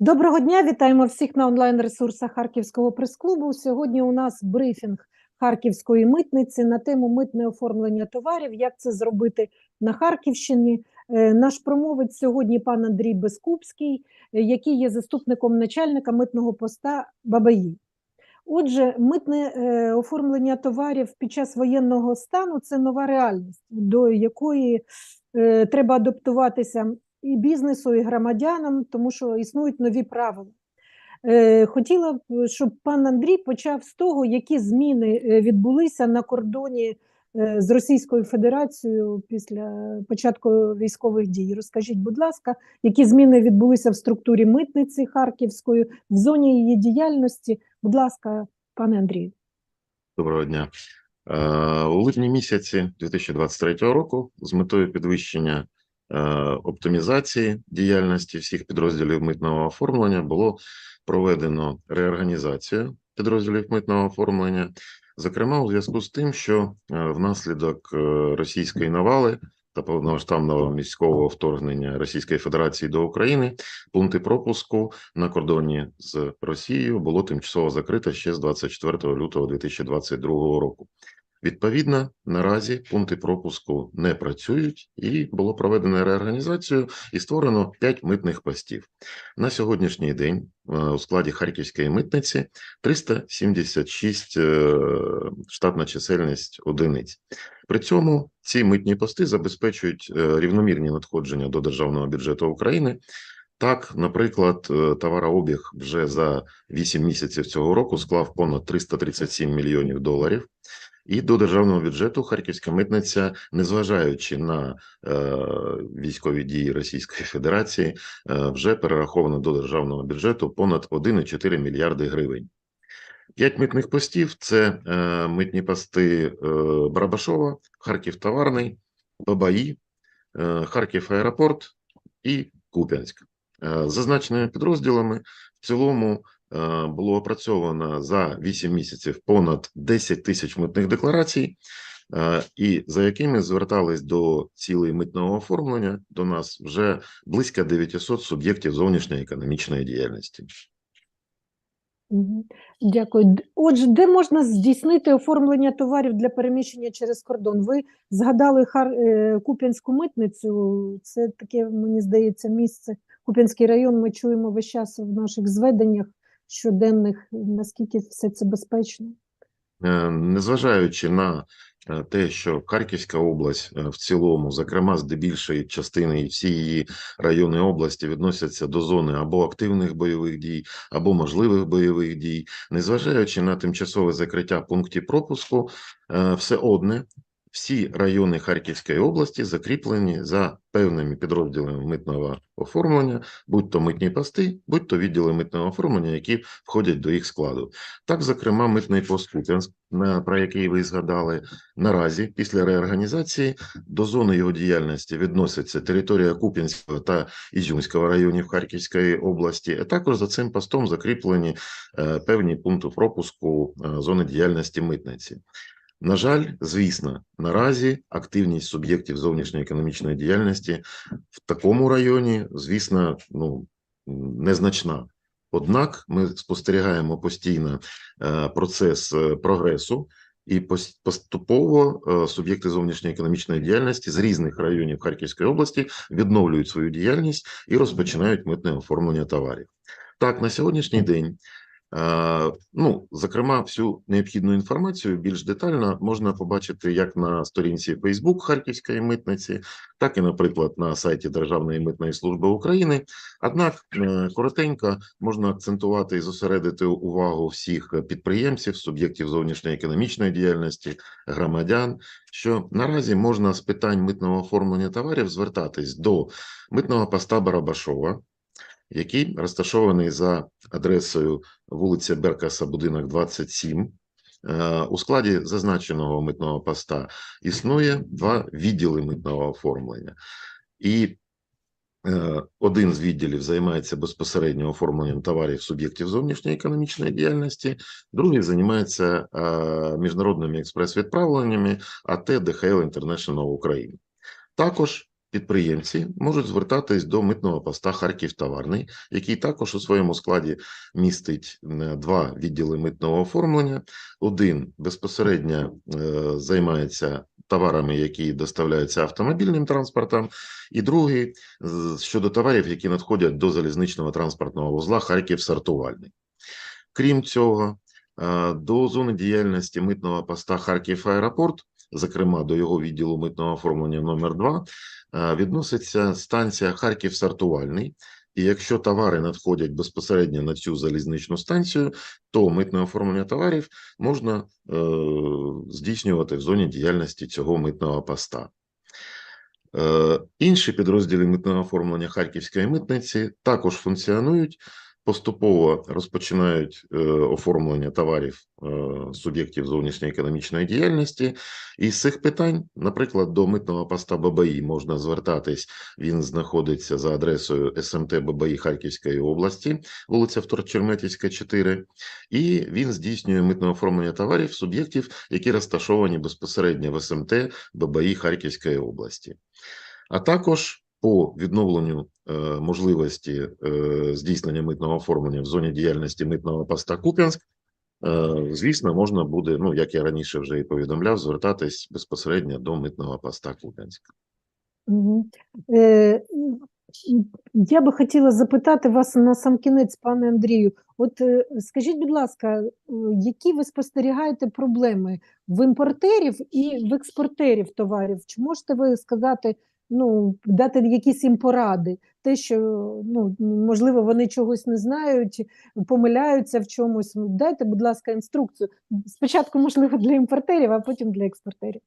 Доброго дня, вітаємо всіх на онлайн-ресурсах Харківського прес-клубу. Сьогодні у нас брифінг Харківської митниці на тему митне оформлення товарів. Як це зробити на Харківщині? Е, Наш промовець сьогодні пан Андрій Безкупський, е, який є заступником начальника митного поста Бабаї. Отже, митне е, оформлення товарів під час воєнного стану це нова реальність, до якої треба адаптуватися і бізнесу, і громадянам, тому що існують нові правила. Е, Хотіла б, щоб пан Андрій почав з того, які зміни е, відбулися на кордоні е, з Російською Федерацією після початку військових дій. Розкажіть, будь ласка, які зміни відбулися в структурі митниці Харківської, в зоні її діяльності? Будь ласка, пане Андрію. Доброго дня. У липні місяці 2023 року з метою підвищення оптимізації діяльності всіх підрозділів митного оформлення було проведено реорганізацію підрозділів митного оформлення, зокрема у зв'язку з тим, що е, внаслідок е, російської навали та повномасштабного міського вторгнення Російської Федерації до України пункти пропуску на кордоні з Росією було тимчасово закрито ще з 24 лютого 2022 року. Відповідно, наразі пункти пропуску не працюють, і було проведено реорганізацію і створено 5 митних постів. На сьогоднішній день е, у складі Харківської митниці 376 е, штатна чисельність одиниць. При цьому ці митні пости забезпечують е, рівномірні надходження до державного бюджету України. Так, наприклад, товарообіг вже за 8 місяців цього року склав понад 337 мільйонів доларів. І до державного бюджету Харківська митниця, незважаючи на е, військові дії Російської Федерації, е, вже перераховано до державного бюджету понад 1,4 мільярди гривень. П'ять митних постів це е, митні пости е, Барабашова, Харків Товарний, Бабаї, е, Харків Аеропорт і Куп'янськ. Е, Зазначеними підрозділами в цілому було опрацьовано за 8 місяців понад 10 тисяч митних декларацій, е, і за якими звертались до цілей митного оформлення до нас вже близько 900 суб'єктів зовнішньої економічної діяльності. Дякую. Отже, де можна здійснити оформлення товарів для переміщення через кордон? Ви згадали Хар... е, Куп'янську митницю. Це таке, мені здається, місце. Куп'янський район ми чуємо весь час в наших зведеннях щоденних, наскільки все це безпечно. Е, Незважаючи на е, те, що Харківська область е, в цілому, зокрема здебільшої частини і всі її райони області відносяться до зони або активних бойових дій, або можливих бойових дій, незважаючи на тимчасове закриття пунктів пропуску, все одне всі райони Харківської області закріплені за певними підрозділами митного оформлення, будь то митні пости, будь то відділи митного оформлення, які входять до їх складу. Так, зокрема, митний пост Куп'янськ, про який ви згадали, наразі після реорганізації до зони його діяльності відноситься територія Куп'янського та Ізюмського районів Харківської області, а також за цим постом закріплені е, певні пункти пропуску е, зони діяльності митниці. На жаль, звісно, наразі активність суб'єктів зовнішньої економічної діяльності в такому районі, звісно, ну незначна. Однак ми спостерігаємо постійно е, процес е, прогресу, і пос- поступово е, суб'єкти зовнішньої економічної діяльності з різних районів Харківської області відновлюють свою діяльність і розпочинають митне оформлення товарів. Так, на сьогоднішній день. Е, Ну, зокрема, всю необхідну інформацію більш детально можна побачити як на сторінці Facebook Харківської митниці, так і, наприклад, на сайті Державної митної служби України. Однак, е, коротенько можна акцентувати і зосередити увагу всіх підприємців, суб'єктів зовнішньої економічної діяльності, громадян, що наразі можна з питань митного оформлення товарів звертатись до митного поста Барабашова, який розташований за адресою вулиця Беркаса, будинок 27. Е, У складі зазначеного митного поста існує два відділи митного оформлення. І е, один з відділів займається безпосередньо оформленням товарів суб'єктів зовнішньої економічної діяльності, другий займається е, міжнародними експрес-відправленнями АТ ДХЛ International України. Також підприємці можуть звертатись до митного поста Харків Товарний, який також у своєму складі містить е, два відділи митного оформлення. Один безпосередньо е, займається товарами, які доставляються автомобільним транспортом, і другий щодо товарів, які надходять до залізничного транспортного вузла Харків Сортувальний. Крім цього, е, до зони діяльності митного поста Харків Аеропорт, зокрема до його відділу митного оформлення номер 2 е, відноситься станція Харків Сортувальний. І якщо товари надходять безпосередньо на цю залізничну станцію, то митне оформлення товарів можна е, здійснювати в зоні діяльності цього митного поста. Е, Інші підрозділи митного оформлення Харківської митниці також функціонують, поступово розпочинають е, оформлення товарів е, суб'єктів зовнішньої економічної діяльності. І з цих питань, наприклад, до митного поста ББІ можна звертатись. Він знаходиться за адресою СМТ ББІ Харківської області, вулиця Вторчерметівська, 4. І він здійснює митне оформлення товарів суб'єктів, які розташовані безпосередньо в СМТ ББІ Харківської області. А також по відновленню е, можливості е, здійснення митного оформлення в зоні діяльності митного поста Куп'янськ, е, звісно, можна буде, ну як я раніше вже і повідомляв, звертатись безпосередньо до митного поста Куп'янськ. Е, Я би хотіла запитати вас на сам кінець, пане Андрію. От е, скажіть, будь ласка, е, які ви спостерігаєте проблеми в імпортерів і в експортерів товарів? Чи можете ви сказати, ну, дати якісь їм поради? Те, що ну, можливо, вони чогось не знають, помиляються в чомусь. Ну, Дайте, будь ласка, інструкцію. Спочатку, можливо, для імпортерів, а потім для експортерів.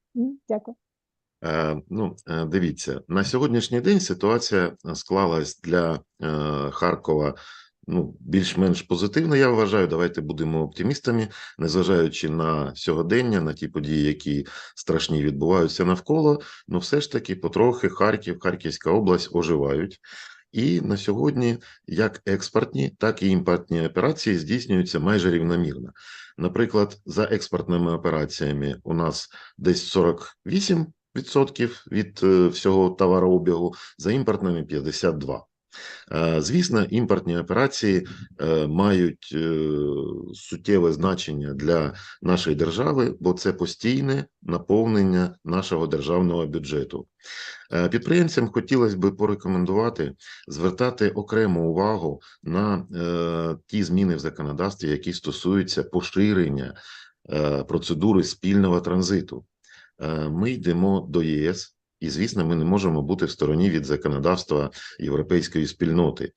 Дякую. Е, Ну, е, дивіться, на сьогоднішній день ситуація склалась для е, Харкова ну, більш-менш позитивно, я вважаю. Давайте будемо оптимістами, незважаючи на сьогодення, на ті події, які страшні відбуваються навколо. Ну, все ж таки, потрохи Харків, Харківська область оживають. І на сьогодні як експортні, так і імпортні операції здійснюються майже рівномірно. Наприклад, за експортними операціями у нас десь 48 відсотків від е, всього товарообігу, за імпортними 52. Звісно, імпортні операції е, мають е, суттєве значення для нашої держави, бо це постійне наповнення нашого державного бюджету. Е, Підприємцям хотілося б порекомендувати звертати окрему увагу на ті зміни в законодавстві, які стосуються поширення процедури спільного транзиту. Ми йдемо до ЄС, і, звісно, ми не можемо бути в стороні від законодавства європейської спільноти.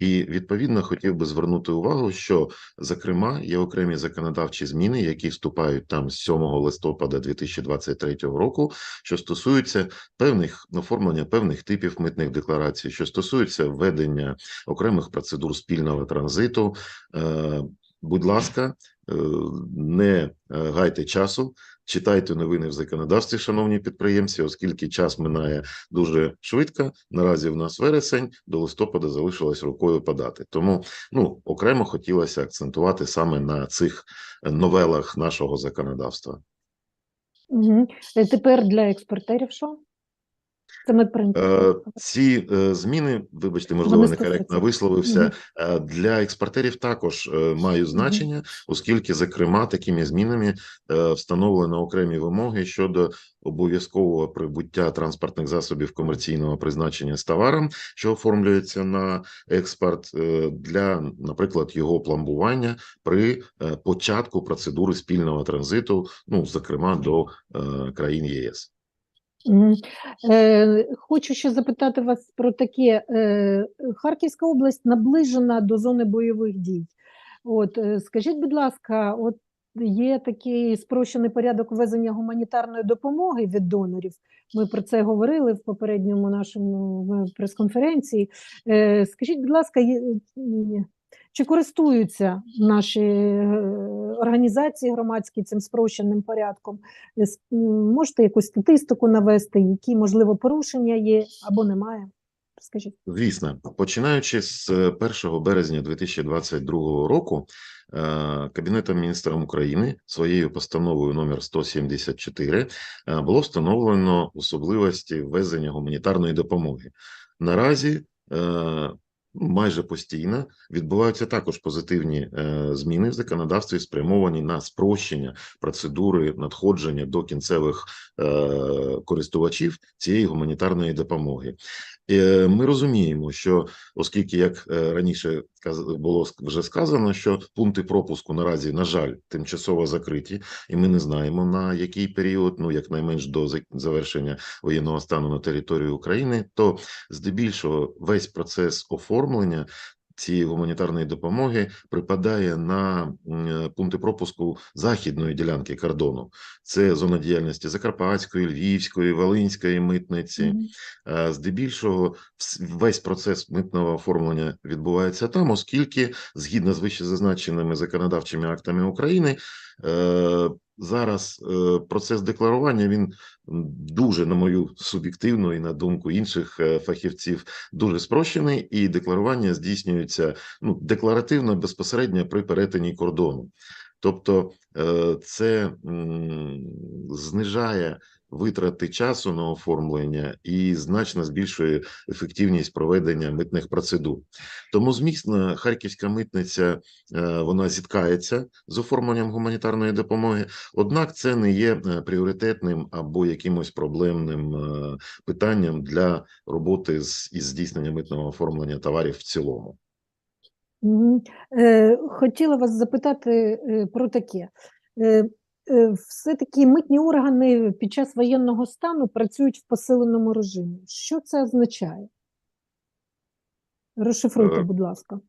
І відповідно хотів би звернути увагу, що зокрема є окремі законодавчі зміни, які вступають там з 7 листопада 2023 року, що стосуються певних оформлення певних типів митних декларацій, що стосуються введення окремих процедур спільного транзиту. Е, Будь ласка, е, не е, гайте часу, читайте новини в законодавстві, шановні підприємці, оскільки час минає дуже швидко. Наразі в нас вересень, до листопада залишилось рукою подати. Тому ну окремо хотілося акцентувати саме на цих новелах нашого законодавства. Угу. Тепер для експортерів що? Це ми Е. Ці е, зміни, вибачте, можливо, некоректно висловився. Е, Для експортерів також мають значення, оскільки, зокрема, такими змінами встановлено окремі вимоги щодо обов'язкового прибуття транспортних засобів комерційного призначення з товаром, що оформлюється на експорт, для, наприклад, його пломбування при початку процедури спільного транзиту, ну зокрема до країн ЄС. Е, Хочу ще запитати вас про таке. Е, Харківська область наближена до зони бойових дій. От, е, скажіть, будь ласка, от є такий спрощений порядок ввезення гуманітарної допомоги від донорів. Ми про це говорили в попередньому нашому прес-конференції. Скажіть, будь ласка, чи користуються наші е, організації громадські цим спрощеним порядком? Е, Можете якусь статистику навести, які, можливо, порушення є або немає? Скажіть. Звісно, починаючи з е, 1 березня 2022 року, е, Кабінетом міністрів України своєю постановою номер 174 е, було встановлено особливості ввезення гуманітарної допомоги. Наразі е, майже постійно відбуваються також позитивні е, зміни в законодавстві, спрямовані на спрощення процедури надходження до кінцевих е, користувачів цієї гуманітарної допомоги. Е, Ми розуміємо, що оскільки, як е, раніше було вже сказано, що пункти пропуску наразі, на жаль, тимчасово закриті, і ми не знаємо на який період, ну якнайменш до зак- завершення воєнного стану на території України, то здебільшого весь процес оформлення. Цієї гуманітарної допомоги припадає на е, пункти пропуску західної ділянки кордону. Це зона діяльності Закарпатської, Львівської, Волинської митниці. Е, Здебільшого весь процес митного оформлення відбувається там, оскільки згідно з вищезазначеними законодавчими актами України, е, зараз е, процес декларування він дуже, на мою суб'єктивну і на думку інших е, фахівців, дуже спрощений, і декларування здійснюється ну, декларативно безпосередньо при перетині кордону. Тобто е, це знижає витрати часу на оформлення і значно збільшує ефективність проведення митних процедур. Тому, змісно, харківська митниця е, вона зіткається з оформленням гуманітарної допомоги, однак це не є е, пріоритетним або якимось проблемним е, питанням для роботи з із здійснення митного оформлення товарів в цілому. Хотіла вас запитати про таке. Е, е, Все-таки митні органи під час воєнного стану працюють в посиленому режимі. Що це означає? Розшифруйте, Е, будь ласка.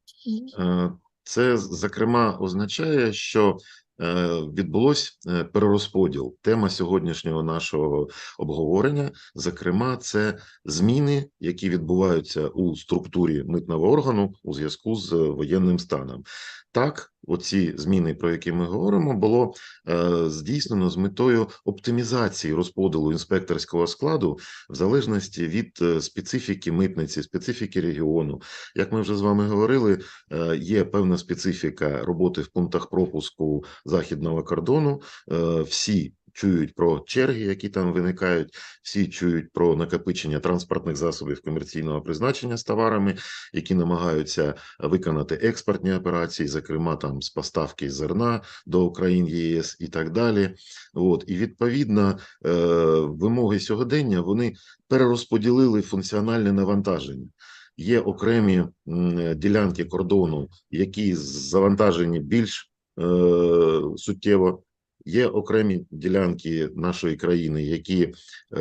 Е, Це, зокрема, означає, що е, відбулось перерозподіл. Тема сьогоднішнього нашого обговорення, зокрема, це зміни, які відбуваються у структурі митного органу у зв'язку з воєнним станом. Так, оці зміни, про які ми говоримо, було е, здійснено з метою оптимізації розподілу інспекторського складу в залежності від е, специфіки митниці, специфіки регіону. Як ми вже з вами говорили, е, є певна специфіка роботи в пунктах пропуску західного кордону. Е, Всі чують про черги, які там виникають, всі чують про накопичення транспортних засобів комерційного призначення з товарами, які намагаються виконати експортні операції, зокрема там з поставки зерна до країн ЄС і так далі. От і відповідно е, вимоги сьогодення вони перерозподілили функціональне навантаження. Є окремі ділянки кордону, які завантажені більш е, суттєво. Є окремі ділянки нашої країни, які, е,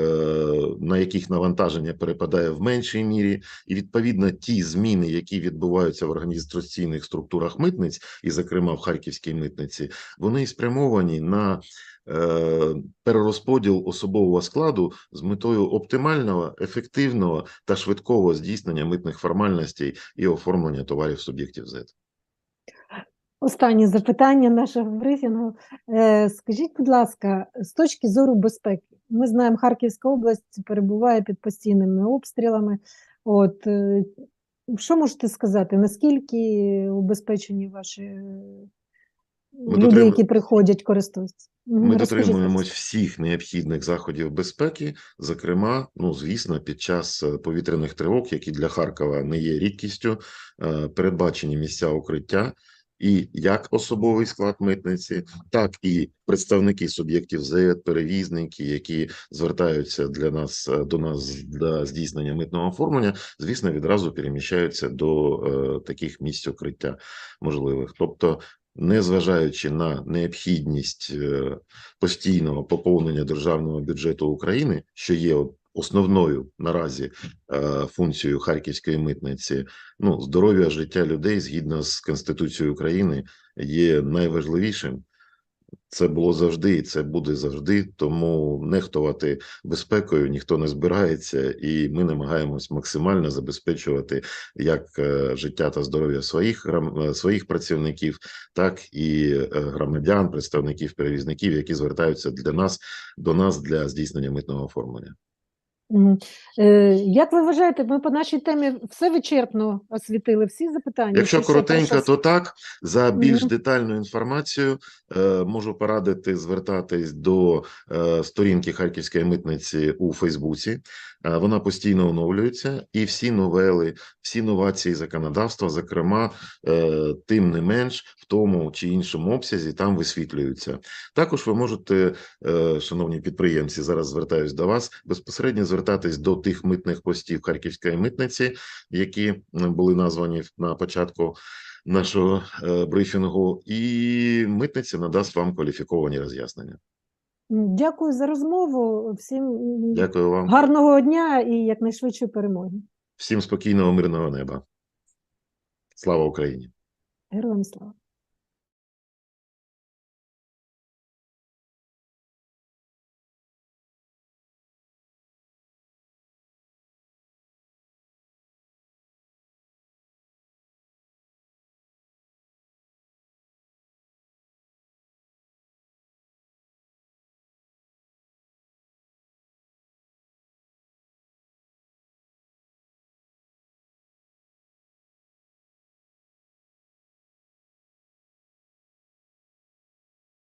на яких навантаження перепадає в меншій мірі, і відповідно ті зміни, які відбуваються в організаційних структурах митниць, і, зокрема, в харківській митниці, вони спрямовані на е, перерозподіл особового складу з метою оптимального, ефективного та швидкого здійснення митних формальностей і оформлення товарів суб'єктів ЗЕД. Останнє запитання нашого брифінгу. Е, Скажіть, будь ласка, з точки зору безпеки, ми знаємо, Харківська область перебуває під постійними обстрілами. От е, що можете сказати? Наскільки убезпечені ваші е, люди, дотрим- які приходять, користуються? Ми дотримуємось всіх необхідних заходів безпеки, зокрема, ну звісно, під час повітряних тривог, які для Харкова не є рідкістю, передбачені місця укриття. І як особовий склад митниці, так і представники суб'єктів ЗЕД, перевізники, які звертаються для нас е, до нас для здійснення митного оформлення, звісно, відразу переміщаються до е, таких місць укриття можливих. Тобто, незважаючи на необхідність е, постійного поповнення державного бюджету України, що є от основною наразі е, функцією харківської митниці, ну здоров'я життя людей згідно з Конституцією України є найважливішим. Це було завжди, і це буде завжди. Тому нехтувати безпекою ніхто не збирається, і ми намагаємось максимально забезпечувати як е, життя та здоров'я своїх е, своїх працівників, так і громадян, представників перевізників, які звертаються для нас до нас для здійснення митного оформлення. Е, Як ви вважаєте, ми по нашій темі все вичерпно освітили, всі запитання? Якщо коротенько, то так. За більш Мгм. детальну інформацію е, можу порадити звертатись до е, сторінки Харківської митниці у Фейсбуці. Вона постійно оновлюється, і всі новели, всі новації законодавства, зокрема, тим не менш в тому чи іншому обсязі там висвітлюються. Також ви можете, шановні підприємці, зараз звертаюсь до вас, безпосередньо звертатись до тих митних постів Харківської митниці, які були названі на початку нашого е, брифінгу, і митниця надасть вам кваліфіковані роз'яснення. Дякую за розмову. Всім Дякую вам. гарного дня і якнайшвидшої перемоги. Всім спокійного, мирного неба. Слава Україні! Героям слава!